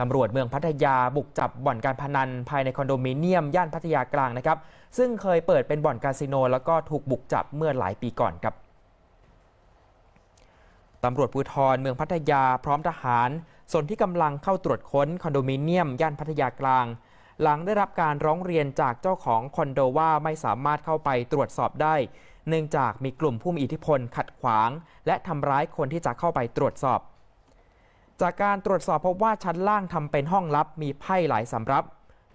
ตำรวจเมืองพัทยาบุกจับบ่อนการพนันภายในคอนโดมิเนียม ย่านพัทยากลางนะครับ ซึ่งเคยเปิดเป็นบ่อนคาสิโน แล้วก็ถูกบุกจับเมื่อหลายปีก่อนครับตำรวจภูธรเมืองพัทยาพร้อมทหาร ส่วนที่กำลังเข้าตรวจค้นคอนโดมิเนียม ย่านพัทยากลาง หลังได้รับการร้องเรียนจากเจ้าของคอนโดว่าไม่สามารถเข้าไปตรวจสอบได้ เนื่องจากมีกลุ่มผู้มีอิทธิพลขัดขวาง และทำร้ายคนที่จะเข้าไปตรวจสอบ จากการตรวจสอบพบว่าชั้นล่างทำเป็นห้องลับมีไพ่หลายสำรับ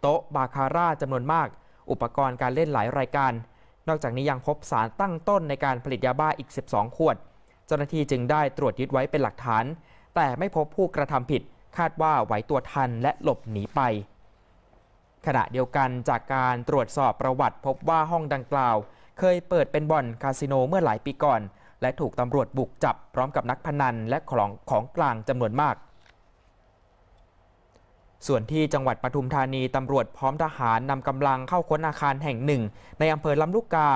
โต๊ะบาคาร่าจำนวนมาก อุปกรณ์การเล่นหลายรายการ นอกจากนี้ยังพบสารตั้งต้นในการผลิตยาบ้าอีก 12 ขวด เจ้าหน้าที่จึงได้ตรวจยึดไว้เป็นหลักฐาน แต่ไม่พบผู้กระทำผิด คาดว่าไหวตัวทันและหลบหนีไป ขณะเดียวกันจากการตรวจสอบประวัติพบว่าห้องดังกล่าว เคยเปิดเป็นบ่อนคาสิโนเมื่อหลายปีก่อน และถูกตำรวจบุกจับพร้อมกับนักพนันและของของกลางจำนวนมาก ส่วนที่จังหวัดปทุมธานีตำรวจพร้อมทหารนำกำลังเข้าค้นอาคารแห่งหนึ่ง ในอำเภอลำลูกกา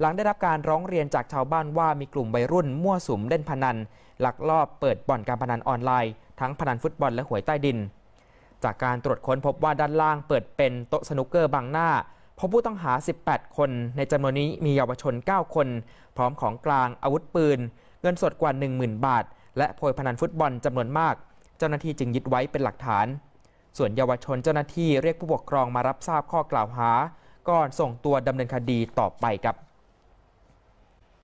หลังได้รับการร้องเรียนจากชาวบ้านว่ามีกลุ่มวัยรุ่นมั่วสุมเล่นพนันลักลอบเปิดบ่อนการพนันออนไลน์ ทั้งพนันฟุตบอลและหวยใต้ดิน จากการตรวจค้นพบว่าด้านล่างเปิดเป็นโต๊ะสนุกเกอร์บังหน้า พบผู้ต้องหา 18 คน ในจำนวนนี้มีเยาวชน 9 คน พร้อมของกลางอาวุธปืน เงินสดกว่า 10,000 บาท และโพยพนันฟุตบอลจำนวนมาก เจ้าหน้าที่จึงยึดไว้เป็นหลักฐาน ส่วนเยาวชนเจ้าหน้าที่เรียกผู้ปกครองมารับทราบข้อกล่าวหา ก่อนส่งตัวดำเนินคดีต่อไปครับ